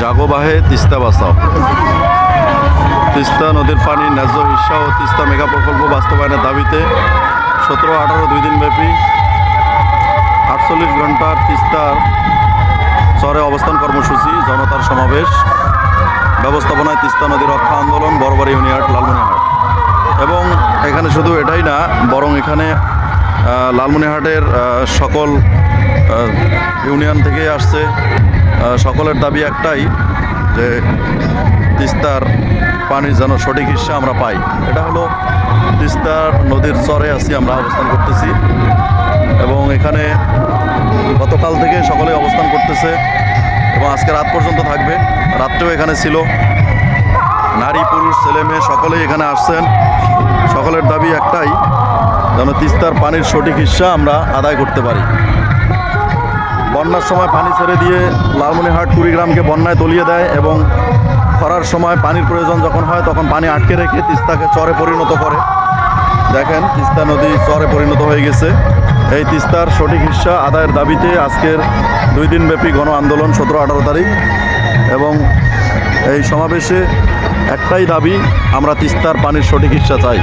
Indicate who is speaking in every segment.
Speaker 1: জাগোবাহে তিস্তা বাঁচাও তিস্তা নদীর পানি ন্যায্য হিস্সা ও তিস্তা মেগা প্রকল্প বাস্তবায়নের দাবিতে সতেরো, আঠারো দুই দিন ব্যাপী আটচল্লিশ ঘণ্টার তিস্তার চরে অবস্থান কর্মসূচি, জনতার সমাবেশ, ব্যবস্থাপনায় তিস্তা নদী রক্ষা আন্দোলন, বড়বাড়ি ইউনিয়ন, লালমনিরহাট। এবং এখানে শুধু এটাই না, বরং এখানে লালমনিহাটের সকল ইউনিয়ন থেকে আসছে। সকলের দাবি একটাই যে তিস্তার পানির যেন সঠিক হিস্সা আমরা পাই। এটা হলো তিস্তার নদীর চরে আছি আমরা, অবস্থান করতেছি। এবং এখানে গতকাল থেকে সকলে অবস্থান করতেছে এবং আজকে রাত পর্যন্ত থাকবে। রাত্রেও এখানে ছিল। নারী, পুরুষ, ছেলে, মেয়ে সকলেই এখানে আসছেন। সকলের দাবি একটাই, যেন তিস্তার পানির সঠিক হিস্সা আমরা আদায় করতে পারি। বন্যার সময় পানি ছেড়ে দিয়ে লালমনিরহাট কুড়িগ্রামকে বন্যায় তলিয়ে দেয় এবং খরার সময় পানির প্রয়োজন যখন হয় তখন পানি আটকে রেখে তিস্তাকে চরে পরিণত করে। দেখেন, তিস্তা নদী চরে পরিণত হয়ে গেছে। এই তিস্তার সঠিক হিস্সা আদায়ের দাবিতে আজকের দুই দিনব্যাপী গণ আন্দোলন সতেরো আঠারো তারিখ এবং এই সমাবেশে একটাই দাবি, আমরা তিস্তার পানির সঠিক হিস্সা চাই।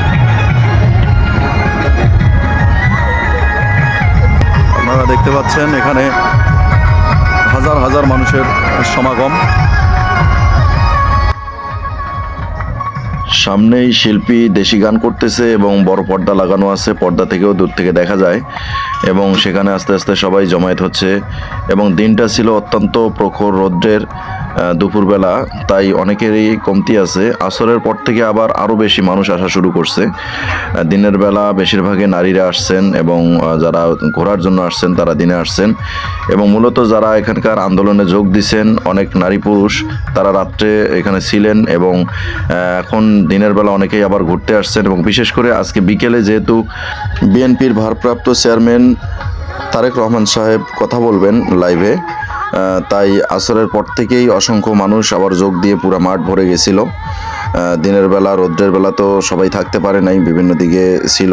Speaker 1: আপনারা দেখতে পাচ্ছেন, এখানে হাজার হাজার মানুষের সমাগম। সামনেই শিল্পী দেশি গান করতেছে এবং বড় পর্দা লাগানো আছে, পর্দা থেকেও দূর থেকে দেখা যায়। এবং সেখানে আস্তে আস্তে সবাই জমায়েত হচ্ছে। এবং দিনটা ছিল অত্যন্ত প্রখর রৌদ্রের। দুপুরবেলা, তাই অনেকেরই কমতি আছে। আসরের পর থেকে আবার আরও বেশি মানুষ আসা শুরু করছে। দিনের বেলা বেশিরভাগে নারীরা আসছেন এবং যারা ঘোরার জন্য আসছেন, তারা দিনে আসছেন। এবং মূলত যারা এখানকার আন্দোলনে যোগ দিছেন, অনেক নারী পুরুষ, তারা রাত্রে এখানে ছিলেন এবং এখন দিনের বেলা অনেকেই আবার ঘুরতে আসছেন এবং বিশেষ করে আজকে বিকেলে যেহেতু বিএনপির ভারপ্রাপ্ত চেয়ারম্যান তারেক রহমান সাহেব কথা বলবেন লাইভে তাই আসরের পর থেকেই অসংখ্য মানুষ আবার যোগ দিয়ে পুরো মাঠ ভরে গেছিল। দিনের বেলা, রোদ্রের বেলা তো সবাই থাকতে পারে নাই, বিভিন্ন দিকে ছিল।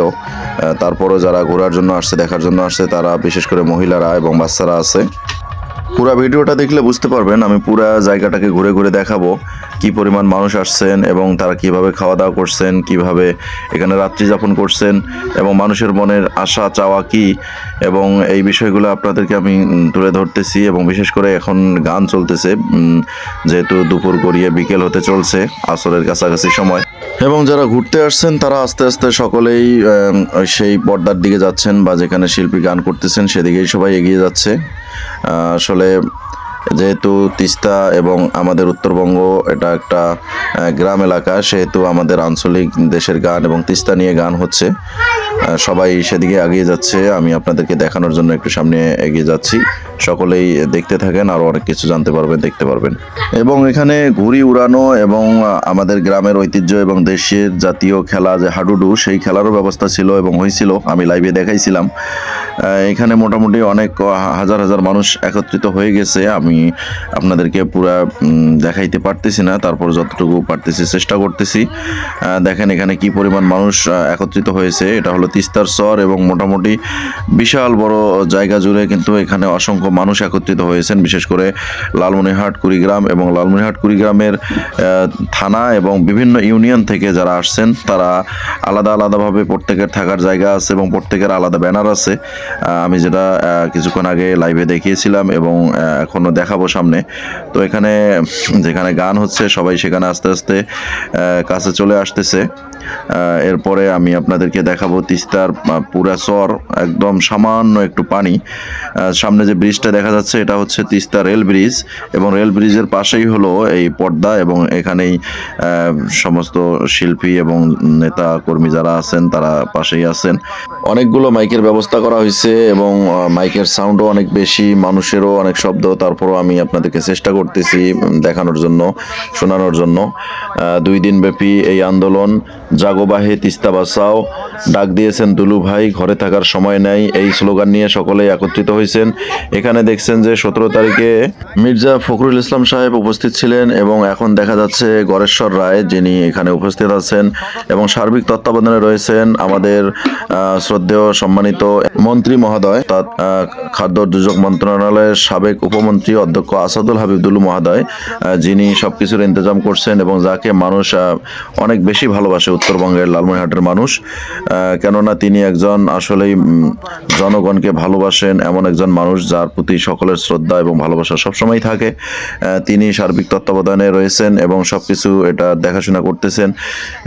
Speaker 1: তারপরও যারা ঘোরার জন্য আসছে, দেখার জন্য আসছে, তারা বিশেষ করে মহিলারা এবং বাচ্চারা আছে। পুরা ভিডিওটা দেখলে বুঝতে পারবেন, আমি পুরা জায়গাটাকে ঘুরে ঘুরে দেখাবো, কি পরিমাণ মানুষ আসছেন এবং তারা কীভাবে খাওয়া দাওয়া করছেন, কীভাবে এখানে রাত্রি যাপন করছেন এবং মানুষের মনের আশা, চাওয়া কি এবং এই বিষয়গুলো আপনাদেরকে আমি তুলে ধরতেছি এবং বিশেষ করে এখন গান চলতেছে যেহেতু দুপুর গড়িয়ে বিকেল হতে চলছে, আসরের কাছাকাছি সময়। এবং যারা ঘুরতে আসছেন, তারা আস্তে আস্তে সকলেই সেই পর্দার দিকে যাচ্ছেন বা যেখানে শিল্পী গান করতেছেন, সেদিকেই সবাই এগিয়ে যাচ্ছে। আসলে যেহেতু তিস্তা এবং আমাদের উত্তরবঙ্গ এটা একটা গ্রাম এলাকা, সেহেতু আমাদের আঞ্চলিক দেশের গান এবং তিস্তা নিয়ে গান হচ্ছে। সবাই সেদিকে এগিয়ে যাচ্ছে। আমি আপনাদেরকে দেখানোর জন্য একটু সামনে এগিয়ে যাচ্ছি। সকলেই দেখতে থাকেন আরও অনেক কিছু জানতে পারবেন, দেখতে পারবেন। এবং এখানে ঘুড়ি উড়ানো এবং আমাদের গ্রামের ঐতিহ্য এবং দেশের জাতীয় খেলা যে হাডুডু, সেই খেলারও ব্যবস্থা ছিল এবং হয়েছিল। আমি লাইভে দেখাইছিলাম। এখানে মোটামুটি অনেক হাজার হাজার মানুষ একত্রিত হয়ে গেছে। আমি আপনাদেরকে পুরা দেখাইতে পারতেছি না, তারপর যতটুকু পারতেছি চেষ্টা করতেছি। দেখেন এখানে কি পরিমাণ মানুষ একত্রিত হয়েছে। এটা হলো তিস্তার চর এবং মোটামুটি বিশাল বড় জায়গা জুড়ে কিন্তু এখানে অসংখ্য মানুষ একত্রিত হয়েছেন। বিশেষ করে লালমনিরহাট, কুড়িগ্রাম এবং লালমনিরহাট, কুড়িগ্রামের থানা এবং বিভিন্ন ইউনিয়ন থেকে যারা আসছেন, তারা আলাদা আলাদাভাবে প্রত্যেকের থাকার জায়গা আছে এবং প্রত্যেকের আলাদা ব্যানার আছে। আমি যেটা কিছুক্ষণ আগে লাইভে দেখিয়েছিলাম এবং আহ, এখনও দেখাবো সামনে। তো এখানে যেখানে গান হচ্ছে সবাই সেখানে আস্তে আস্তে কাছে চলে আসতেছে। এরপরে আমি আপনাদেরকে দেখাবো তিস্তার পুরা চর একদম সামান্য একটু পানি। সামনে যে ব্রিজটা দেখা যাচ্ছে এটা হচ্ছে তিস্তা রেল ব্রিজ এবং রেল ব্রিজের পাশেই হলো এই পর্দা এবং এখানেই সমস্ত শিল্পী এবং নেতা কর্মী যারা আছেন তারা পাশেই আছেন। অনেকগুলো মাইকের ব্যবস্থা করা হয়েছে। এবং মাইকের সাউন্ডও অনেক বেশি, মানুষেরও অনেক শব্দ, তারপরও আমি আপনাদেরকে চেষ্টা করতেছি দেখানোর জন্য, শোনানোর জন্য। দুই দিন ব্যাপী এই আন্দোলন জাগোবাহে তিস্তা বাসাও, ডাক দিয়েছেন দুলু ভাই, ঘরে থাকার সময় নেই, এই স্লোগান নিয়ে সকলেই একত্রিত হয়েছেন। এখানে দেখছেন যে সতেরো তারিখে মির্জা ফখরুল ইসলাম সাহেব উপস্থিত ছিলেন এবং এখন দেখা যাচ্ছে গড়েশ্বর রায়, যিনি এখানে উপস্থিত আছেন এবং সার্বিক তত্ত্বাবধানে রয়েছেন আমাদের শ্রদ্ধেয়, সম্মানিত মন্ত্রী মন্ত্রী মহোদয় তার খাদ্য দুর্যোগ মন্ত্রণালয়ের সাবেক উপমন্ত্রী অধ্যক্ষ আসাদুল হাবিবুল মহোদয় যিনি সব কিছুর ইন্তজাম করছেন এবং যাকে মানুষ অনেক বেশি ভালোবাসে উত্তরবঙ্গের লালমনিরহাটের মানুষ কেননা তিনি একজন আসলেই জনগণকে ভালোবাসেন এমন একজন মানুষ যার প্রতি সকলের শ্রদ্ধা এবং ভালোবাসা সবসময় থাকে। তিনি সার্বিক তত্ত্বাবধানে রয়েছেন এবং সব কিছু এটা দেখাশোনা করতেছেন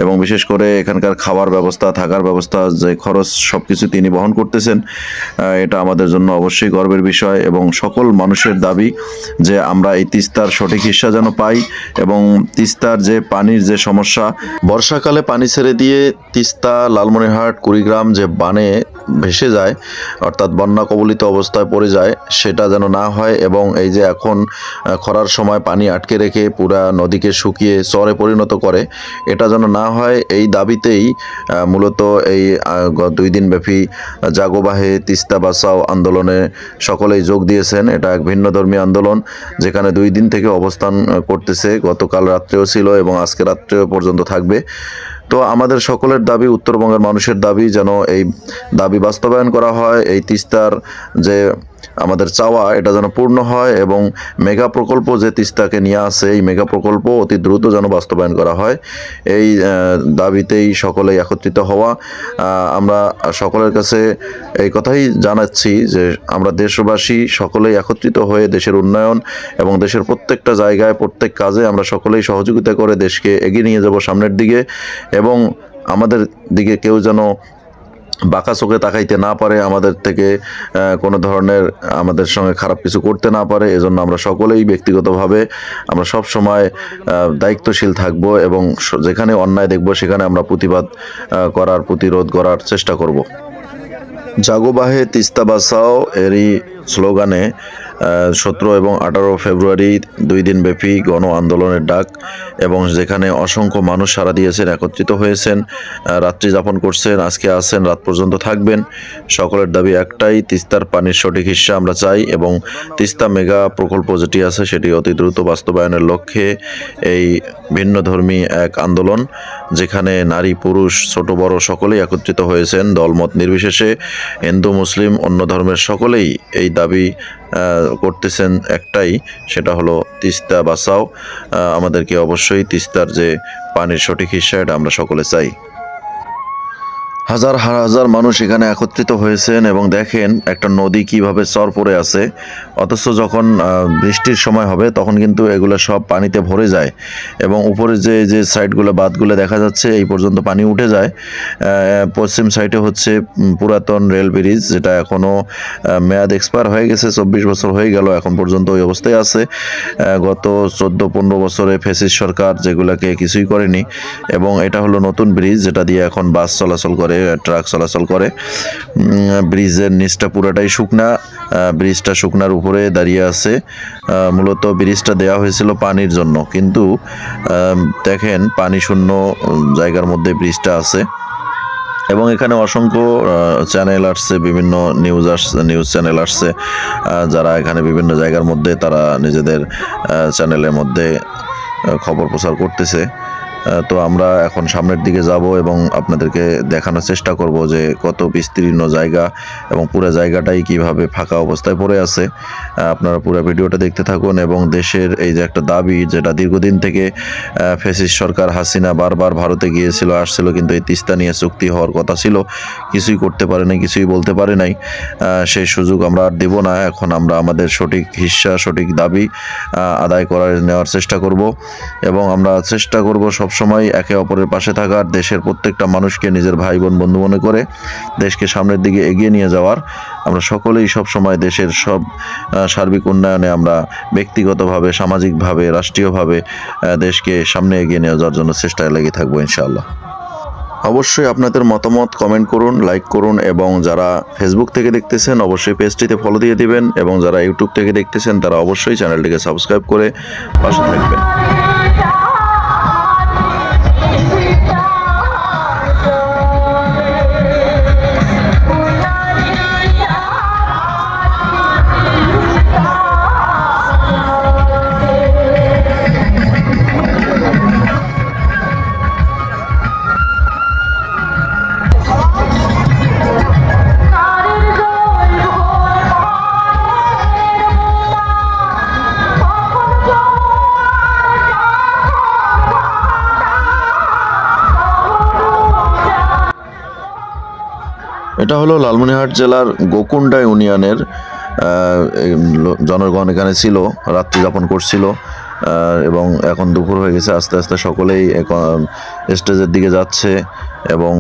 Speaker 1: এবং বিশেষ করে এখানকার খাবার ব্যবস্থা, থাকার ব্যবস্থা, যে খরচ সব কিছু তিনি বহন করতেছেন। এটা আমাদের জন্য অবশ্যই গর্বের বিষয় এবং সকল মানুষের দাবি যে আমরা এই তিস্তার সঠিক হিস্সা যেন পাই এবং তিস্তার যে পানির যে সমস্যা, বর্ষাকালে পানি ছেড়ে দিয়ে তিস্তা, লালমনিরহাট, কুড়িগ্রাম যে বানে ভেসে যায়, অর্থাৎ বন্যা কবলিত অবস্থায় পড়ে যায়, সেটা যেন না হয় এবং এই যে এখন খরার সময় পানি আটকে রেখে পুরা নদীকে শুকিয়ে চরে পরিণত করে, এটা যেন না হয়, এই দাবিতেই মূলত এই দুই দিন ব্যাপী জাগোবাহে তিস্তা বাসাও আন্দোলনে সকলেই যোগ দিয়েছেন। এটা এক ভিন্ন ধর্মী আন্দোলন, যেখানে দুই দিন থেকে অবস্থান করতেছে। গতকাল রাত্রেও ছিল এবং আজকে রাত্রেও পর্যন্ত থাকবে। তো আমাদের সকলের দাবি, উত্তরবঙ্গের মানুষের দাবি যেন এই দাবি বাস্তবায়ন করা হয়। এই তিস্তার যে আমাদের চাওয়া এটা যেন পূর্ণ হয় এবং মেগা প্রকল্প যে তিস্তাকে নিয়ে আসে, এই মেগা প্রকল্প অতি দ্রুত যেন বাস্তবায়ন করা হয়। এই দাবিতেই সকলে একত্রিত হওয়া। আমরা সকলের কাছে এই কথাই জানাচ্ছি যে আমরা দেশবাসী সকলেই একত্রিত হয়ে দেশের উন্নয়ন এবং দেশের প্রত্যেকটা জায়গায়, প্রত্যেক কাজে আমরা সকলেই সহযোগিতা করে দেশকে এগিয়ে নিয়ে যাব সামনের দিকে এবং আমাদের দিকে কেউ যেন বাঁকা চোখে তাকাইতে না পারে, আমাদের থেকে কোনো ধরনের, আমাদের সঙ্গে খারাপ কিছু করতে না পারে, এজন্য আমরা সকলেই ব্যক্তিগতভাবে আমরা সব সময় দায়িত্বশীল থাকব এবং যেখানে অন্যায় দেখব সেখানে আমরা প্রতিবাদ করার, প্রতিরোধ করার চেষ্টা করব। জাগোবাহে তিস্তা বাসাও, এরই স্লোগানে সতেরো এবং আঠারো ফেব্রুয়ারি দুই দিন ব্যাপী গণ আন্দোলনের ডাক এবং যেখানে অসংখ্য মানুষ সারা দিয়েছেন, একত্রিত হয়েছেন রাত্রি যাপন করছেন, আজকে আছেন, রাত পর্যন্ত থাকবেন। সকলের দাবি একটাই, তিস্তার পানির সঠিক হিস্সা আমরা চাই এবং তিস্তা মেগা প্রকল্প যেটি আছে সেটি অতি দ্রুত বাস্তবায়নের লক্ষ্যে এই ভিন্নধর্মী এক আন্দোলন, যেখানে নারী, পুরুষ, ছোট, বড় সকলেই একত্রিত হয়েছেন। দলমত নির্বিশেষে হিন্দু, মুসলিম, অন্য ধর্মের সকলেই এই দাবি করতেছেন একটাই, সেটা হলো তিস্তা বাসাও। আমাদেরকে অবশ্যই তিস্তার যে পানির সঠিক হিসাবে এটা আমরা সকলে চাই। হাজার হাজার মানুষ এখানে একত্রিত হয়েছেন এবং দেখেন একটা নদী কীভাবে চর পড়ে আছে। অথচ যখন বৃষ্টির সময় হবে, তখন কিন্তু এগুলো সব পানিতে ভরে যায় এবং উপরে যে যে সাইডগুলো, বাঁধগুলো দেখা যাচ্ছে, এই পর্যন্ত পানি উঠে যায়। পশ্চিম সাইডে হচ্ছে পুরাতন রেল ব্রিজ, যেটা এখনও মেয়াদ এক্সপায়ার হয়ে গেছে, চব্বিশ বছর হয়ে গেল, এখন পর্যন্ত ওই অবস্থায় আছে। গত চোদ্দ, পনেরো বছরে ফেসিস সরকার যেগুলোকে কিছুই করেনি, এবং এটা হলো নতুন ব্রিজ, যেটা দিয়ে এখন বাস চলাচল করে। ট্রাক চলাচল করে। ব্রিজের নিচটা পুরোটাই শুকনা। ব্রিজটা শুকনার উপরে দাঁড়িয়ে আছে। মূলত ব্রিজটা দেওয়া হয়েছিল পানির জন্য। কিন্তু দেখেন পানি শূন্য জায়গার মধ্যে ব্রিজটা আছে। এবং এখানে অসংখ্য চ্যানেল আসছে, বিভিন্ন নিউজ আসছে নিউজ চ্যানেল আসছে। যারা এখানে বিভিন্ন জায়গার মধ্যে তারা নিজেদের চ্যানেলের মধ্যে খবর প্রচার করতেছে। তো আমরা এখন সামনের দিকে যাব এবং আপনাদেরকে দেখানোর চেষ্টা করব যে কত বিস্তীর্ণ জায়গা এবং পুরো জায়গাটাই কীভাবে ফাঁকা অবস্থায় পড়ে আছে। আপনারা পুরো ভিডিওটা দেখতে থাকুন এবং দেশের এই যে একটা দাবি যেটা দীর্ঘদিন থেকে ফেসিস সরকার হাসিনা বারবার ভারতে গিয়েছিল, আসছিল, কিন্তু এই তিস্তা নিয়ে চুক্তি হওয়ার কথা ছিল, কিছুই করতে পারে নাই, কিছুই বলতে পারে নাই। সেই সুযোগ আমরা আর দেব না। এখন আমরা আমাদের সঠিক হিস্সা, সঠিক দাবি আদায় করার নেওয়ার চেষ্টা করব এবং আমরা চেষ্টা করব সবসময় একে অপরের পাশে থাকার দেশের প্রত্যেকটা মানুষকে নিজের ভাই বোন বন্ধু মনে করে দেশকে সামনের দিকে এগিয়ে নিয়ে যাওয়ার। আমরা সকলেই সবসময় দেশের সব সার্বিক উন্নয়নে আমরা ব্যক্তিগতভাবে, সামাজিকভাবে, রাষ্ট্রীয়ভাবে দেশকে সামনে এগিয়ে নিয়ে যাওয়ার জন্য চেষ্টায় লেগে থাকব ইনশাআল্লাহ। অবশ্যই আপনাদের মতামত কমেন্ট করুন, লাইক করুন এবং যারা ফেসবুক থেকে দেখতেছেন অবশ্যই পেজটিতে ফলো দিয়ে দিবেন এবং যারা ইউটিউব থেকে দেখতেছেন তারা অবশ্যই চ্যানেলটিকে সাবস্ক্রাইব করে পাশে থাকবেন। এটা হলো লালমনিরহাট জেলার গোকুন্ডা ইউনিয়নের জনগণ এখানে ছিল, রাত্রি যাপন করছিল এবং এখন দুপুর হয়ে গেছে, আস্তে আস্তে সকলেই স্টেজের দিকে যাচ্ছে এবং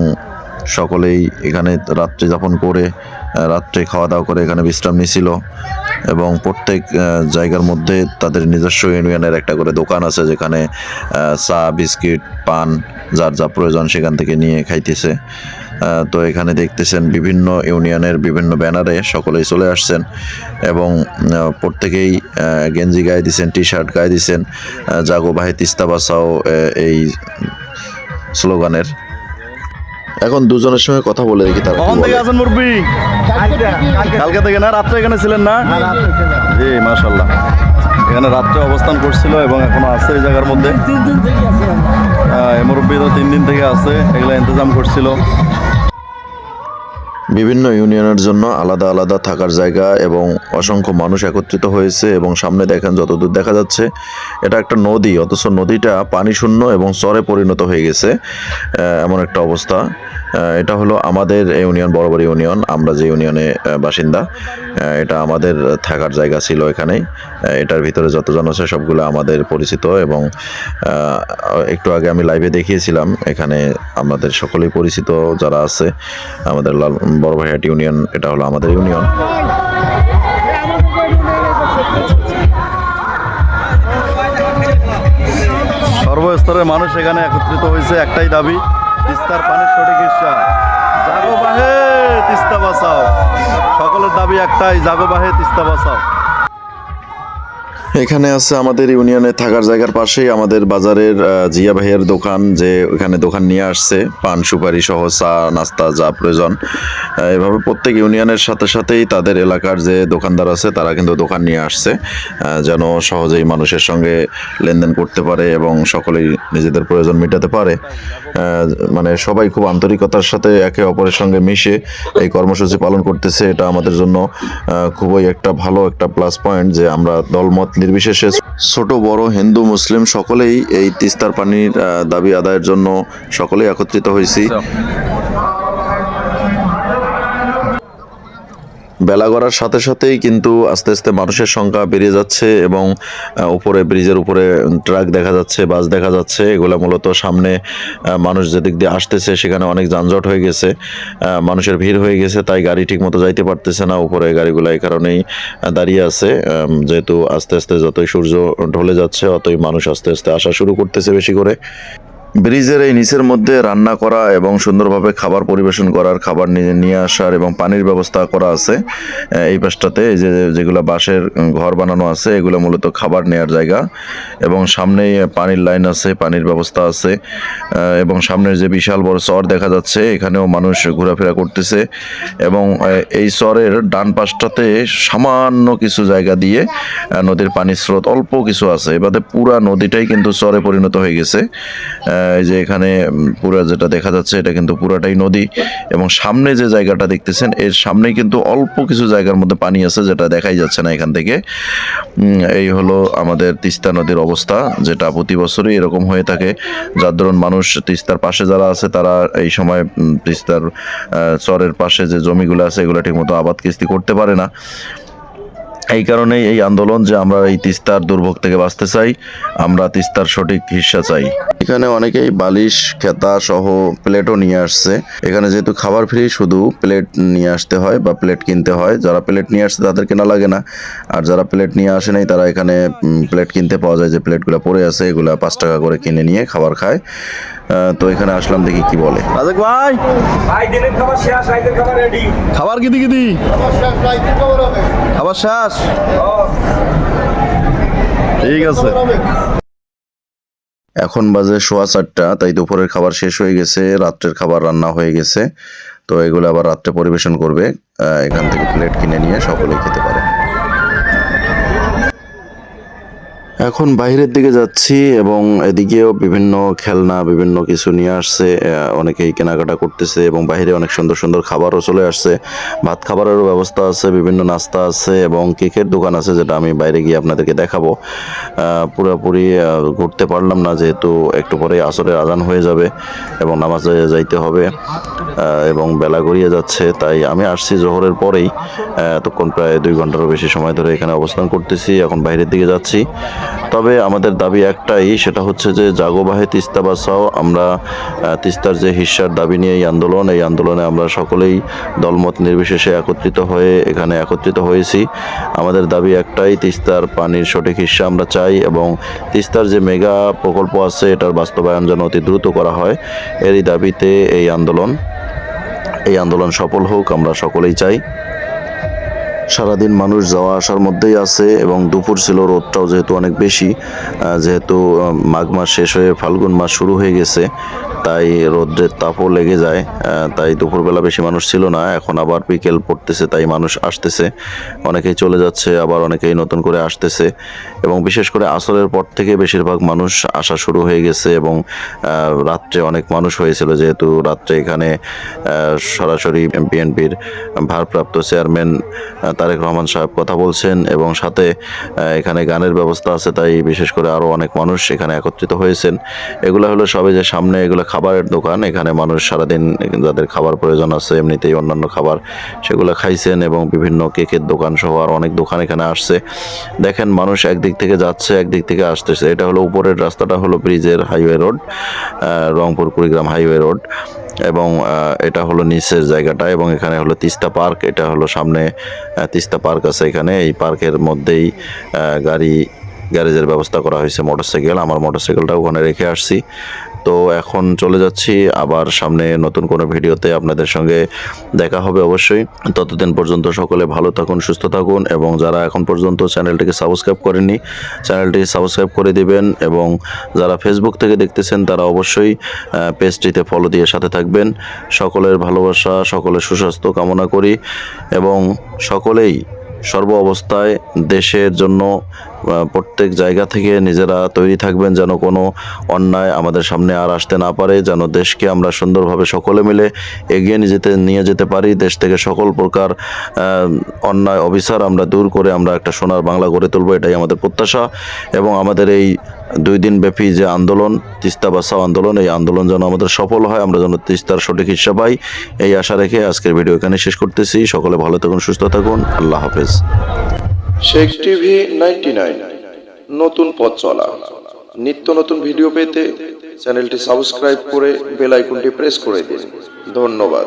Speaker 1: সকলেই এখানে রাত্রি যাপন করে রাত্রে খাওয়া দাওয়া করে এখানে বিশ্রাম নিছিল এবং প্রত্যেক জায়গার মধ্যে তাদের নিজস্ব ইউনিয়নের একটা করে দোকান আছে যেখানে চা, বিস্কিট, পান, যার যা প্রয়োজন সেখান থেকে নিয়ে খাইতেছে। তো এখানে দেখতেছেন বিভিন্ন ইউনিয়নের বিভিন্ন ব্যানারে সকলেই চলে আসছেন এবং প্রত্যেকেই গেঞ্জি গায়ে দিছেন টি শার্ট গায়ে দিছেন জাগো বাহে তিস্তা বাসাও এই স্লোগানের। এখন দুজনের সঙ্গে কথা বলে দেখি তারা
Speaker 2: কখন থেকে আছেন মুরব্বী? কালকে। থেকে না রাত্রে এখানে ছিলেন না? জি মাশাল্লাহ এখানে রাত্রে অবস্থান করছিল এবং এখনও আছে এই জায়গার মধ্যে। মুরব্বী তো তিন দিন থেকে আছে এগুলো ইন্তজাম করছিল।
Speaker 1: বিভিন্ন ইউনিয়নের জন্য আলাদা আলাদা থাকার জায়গা এবং অসংখ্য মানুষ একত্রিত হয়েছে এবং সামনে দেখেন যতদূর দেখা যাচ্ছে, এটা একটা নদী, অথচ নদীটা পানি শূন্য এবং চরে পরিণত হয়ে গেছে এমন একটা অবস্থা। এটা হলো আমাদের ইউনিয়ন, বরাবর ইউনিয়ন, আমরা যে ইউনিয়নে বাসিন্দা এটা আমাদের থাকার জায়গা ছিল এখানেই। এটার ভিতরে যতজন আছে সবগুলো আমাদের পরিচিত এবং একটু আগে আমি লাইভে দেখিয়েছিলাম, এখানে আমাদের সকলেই পরিচিত যারা আছে, আমাদের লাল বড় ভাইয়াটি ইউনিয়ন এটা হলো আমাদের ইউনিয়ন
Speaker 2: সর্বস্তরের মানুষ এখানে একত্রিত হয়েছে, একটাই দাবি, তিস্তার পানির সঠিক ইচ্ছা তিস্তা বাঁচাও। সকলের দাবি একটাই, জাগো বাহে তিস্তা বাঁচাও।
Speaker 1: এখানে আছে আমাদের ইউনিয়নে থাকার জায়গার পাশেই আমাদের বাজারের জিয়া ভাইয়ের দোকান যে ওখানে দোকান নিয়ে আসছে। পান, সুপারি সহ চা, নাস্তা, যা প্রয়োজন। এভাবে প্রত্যেক ইউনিয়নের সাথে সাথেই তাদের এলাকার যে দোকানদার আছে, তারা কিন্তু দোকান নিয়ে আসছে। যেন সহজেই মানুষের সঙ্গে লেনদেন করতে পারে এবং সকলেই নিজেদের প্রয়োজন মেটাতে পারে। মানে সবাই খুব আন্তরিকতার সাথে একে অপরের সঙ্গে মিশে এই কর্মসূচি পালন করতেছে। এটা আমাদের জন্য খুবই একটা ভালো একটা প্লাস পয়েন্ট যে আমরা দলমত নির্বিশেষে ছোট, বড়, হিন্দু, মুসলিম সকলেই এই তিস্তার পানির দাবি আদায়ের জন্য সকলেই একত্রিত হয়েছি। বেলা গড়ার সাথে সাথেই কিন্তু আস্তে আস্তে মানুষের সংখ্যা বেড়ে যাচ্ছে এবং উপরে, ব্রিজের উপরে ট্রাক দেখা যাচ্ছে, বাস দেখা যাচ্ছে। এগুলো মূলত সামনে মানুষ যেদিক দিয়ে আসতেছে সেখানে অনেক যানজট হয়ে গেছে। মানুষের ভিড় হয়ে গেছে, তাই গাড়ি ঠিক মতো যাইতে পারতেছে না। উপরে গাড়িগুলো এই কারণেই দাঁড়িয়ে আছে। যেহেতু আস্তে আস্তে যতই সূর্য ঢলে যাচ্ছে, অতই মানুষ আস্তে আস্তে আসা শুরু করতেছে বেশি করে। ব্রিজের এই নিচের মধ্যে রান্না করা এবং সুন্দরভাবে খাবার পরিবেশন করার খাবার নিয়ে নিয়ে আসার এবং পানির ব্যবস্থা করা আছে এই পাশটাতে এই যে, যেগুলো বাঁশের ঘর বানানো আছে, এগুলো মূলত খাবার নেওয়ার জায়গা এবং সামনেই পানির লাইন আছে, পানির ব্যবস্থা আছে এবং সামনের যে বিশাল বড় চর দেখা যাচ্ছে, এখানেও মানুষ ঘোরাফেরা করতেছে এবং এই চরের ডান পাশটাতে সামান্য কিছু জায়গা দিয়ে নদীর পানির স্রোত অল্প কিছু আছে, এবারে পুরা নদীটাই কিন্তু চরে পরিণত হয়ে গেছে এই যে এখানে পুরা যেটা দেখা যাচ্ছে, এটা কিন্তু পুরাটাই নদী এবং সামনে যে জায়গাটা দেখতেছেন, এর সামনে কিন্তু অল্প কিছু জায়গার মধ্যে পানি আছে যেটা দেখাই যাচ্ছে না এখান থেকে। এই হলো আমাদের তিস্তা নদীর অবস্থা, যেটা প্রতি বছরই এরকম হয়ে থাকে। যার দরুন মানুষ তিস্তার পাশে যারা আছে, তারা এই সময় তিস্তার চরের পাশে যে জমিগুলো আছে, এগুলো ঠিকমতো আবাদ কিস্তি করতে পারে না। এই কারণেই এই আন্দোলন যে আমরা এই তিস্তার দুর্ভোগ থেকে বাঁচতে চাই, আমরা তিস্তার সঠিক হিস্সা চাই। এখানে অনেকেই বালিশ, খেতা সহ প্লেটও নিয়ে আসছে। এখানে যেহেতু খাবার ফ্রি শুধু প্লেট নিয়ে আসতে হয় বা প্লেট কিনতে হয়। যারা প্লেট নিয়ে আসছে তাদের কেনা লাগে না। আর যারা প্লেট নিয়ে আসে নাই, তারা এখানে প্লেট কিনতে পাওয়া যায় যে প্লেটগুলো পড়ে আছে, এগুলা পাঁচ টাকা করে কিনে নিয়ে খাবার খায়। তো এখানে আসলাম দেখি কি বলে।
Speaker 2: রাজেক ভাই!
Speaker 3: ভাই দিনের খাবার শেষ রাইতের খাবার রেডি
Speaker 2: খাবার কিদি কিদি খাবার শেষ? ঠিক আছে।
Speaker 1: এখন বাজে সোয়া চারটা তাই দুপুরের খাবার শেষ হয়ে গেছে রাত্রের খাবার রান্না হয়ে গেছে। তো এগুলো আবার রাত্রে পরিবেশন করবে এখান থেকে প্লেট কিনে নিয়ে সকলেই খেতে পারে। এখন বাইরের দিকে যাচ্ছি এবং এদিকেও বিভিন্ন খেলনা, বিভিন্ন কিছু নিয়ে আসছে। অনেকেই কেনাকাটা করতেছে এবং বাইরে অনেক সুন্দর সুন্দর খাবারও চলে আসছে। ভাত খাবারেরও ব্যবস্থা আছে, বিভিন্ন নাস্তা আছে এবং কেকের দোকান আছে যেটা আমি বাইরে গিয়ে আপনাদেরকে দেখাবো। পুরোপুরি ঘুরতে পারলাম না যেহেতু একটু পরে আসরের আজান হয়ে যাবে এবং নামাজে যাইতে হবে এবং বেলা গড়িয়ে যাচ্ছে, তাই আমি আসছি জোহরের পরেই। এতক্ষণ প্রায় দুই ঘন্টারও বেশি সময় ধরে এখানে অবস্থান করতেছি। এখন বাইরের দিকে যাচ্ছি। তবে আমাদের দাবি একটাই, সেটা হচ্ছে যে জাগোবাহে তিস্তা বাসাও আমরা তিস্তার যে হিস্সার দাবি নিয়ে এই আন্দোলন, এই আন্দোলনে আমরা সকলেই দলমত নির্বিশেষে একত্রিত হয়ে এখানে একত্রিত হয়েছি। আমাদের দাবি একটাই, তিস্তার পানির সঠিক হিস্সা আমরা চাই এবং তিস্তার যে মেগা প্রকল্প আছে, এটার বাস্তবায়ন যেন অতি দ্রুত করা হয়, এরই দাবিতে এই আন্দোলন এই আন্দোলন সফল হোক, আমরা সকলেই চাই। সারাদিন মানুষ যাওয়া আসার মধ্যেই আছে এবং দুপুর ছিল, রোদটাও যেহেতু অনেক বেশি যেহেতু মাঘ মাস শেষ হয়ে ফাল্গুন মাস শুরু হয়ে গেছে, তাই রোদ্রের তাপও লেগে যায় তাই দুপুরবেলা বেশি মানুষ ছিল না, এখন আবার বিকেল পড়তেছে, তাই মানুষ আসতেছে, অনেকেই চলে যাচ্ছে, আবার অনেকেই নতুন করে আসতেছে, এবং বিশেষ করে আসরের পর থেকে বেশিরভাগ মানুষ আসা শুরু হয়ে গেছে এবং রাত্রে অনেক মানুষ হয়েছিল, যেহেতু রাত্রে এখানে সরাসরি বিএনপির ভারপ্রাপ্ত চেয়ারম্যান তারেক রহমান সাহেব কথা বলছেন এবং সাথে এখানে গানের ব্যবস্থা আছে, তাই বিশেষ করে আরও অনেক মানুষ এখানে একত্রিত হয়েছেন। এগুলো হলো সবে যে সামনে এগুলো খাবারের দোকান, এখানে মানুষ সারাদিন যাদের খাবার প্রয়োজন আছে, এমনিতেই অন্যান্য খাবার সেগুলো খাইছেন এবং বিভিন্ন কেকের দোকান সহ আর অনেক দোকান এখানে আসছে। দেখেন, মানুষ একদিক থেকে যাচ্ছে, একদিক থেকে আসতেছে। এটা হলো উপরের রাস্তাটা হলো ব্রিজের highway road Rangpur Kurigram highway road. এবং এটা হলো নিচের জায়গাটা এবং এখানে হলো তিস্তা পার্ক। এটা হলো সামনে তিস্তা পার্ক আছে এখানে। এই পার্কের মধ্যেই গাড়ি গ্যারেজের ব্যবস্থা করা হয়েছে মোটরসাইকেল। আমার মোটরসাইকেলটা ওখানে রেখে আসছি। তো এখন চলে যাচ্ছি আবার সামনে নতুন কোনো ভিডিওতে আপনাদের সঙ্গে দেখা হবে অবশ্যই। ততদিন পর্যন্ত সকলে ভালো থাকুন, সুস্থ থাকুন এবং যারা এখন পর্যন্ত চ্যানেলটিকে সাবস্ক্রাইব করেননি চ্যানেলটিকে সাবস্ক্রাইব করে দিবেন এবং যারা ফেসবুক থেকে দেখতেছেন, তারা অবশ্যই পেজটিতে ফলো দিয়ে সাথে থাকবেন। সকলের ভালোবাসা, সকলের সুস্বাস্থ্য কামনা করি এবং সকলেই সর্ব অবস্থায় দেশের জন্য প্রত্যেক জায়গা থেকে নিজেরা তৈরি থাকবেন যেন কোনো অন্যায় আমাদের সামনে আর আসতে না পারে, যেন দেশকে আমরা সুন্দরভাবে সকলে মিলে এগিয়ে যেতে, নিয়ে যেতে পারি। দেশ থেকে সকল প্রকার অন্যায়, অবিচার আমরা দূর করে আমরা একটা সোনার বাংলা গড়ে তুলবো, এটাই আমাদের প্রত্যাশা। এবং আমাদের এই দুই দিন ব্যাপী যে আন্দোলন, তিস্তা বাসাও আন্দোলন, এই আন্দোলন যেন আমাদের সফল হয়, আমরা যেন তিস্তার সঠিক হিসা পাই, এই আশা রেখে আজকের ভিডিও এখানে শেষ করতেছি। সকলে ভালো থাকুন, সুস্থ থাকুন। আল্লাহ হাফেজ।
Speaker 4: Sheikh TV ninety nine. নতুন পথ চলা। নিত্য নতুন ভিডিও পেতে চ্যানেলটি সাবস্ক্রাইব করে বেল আইকনটি প্রেস করে দিন। ধন্যবাদ।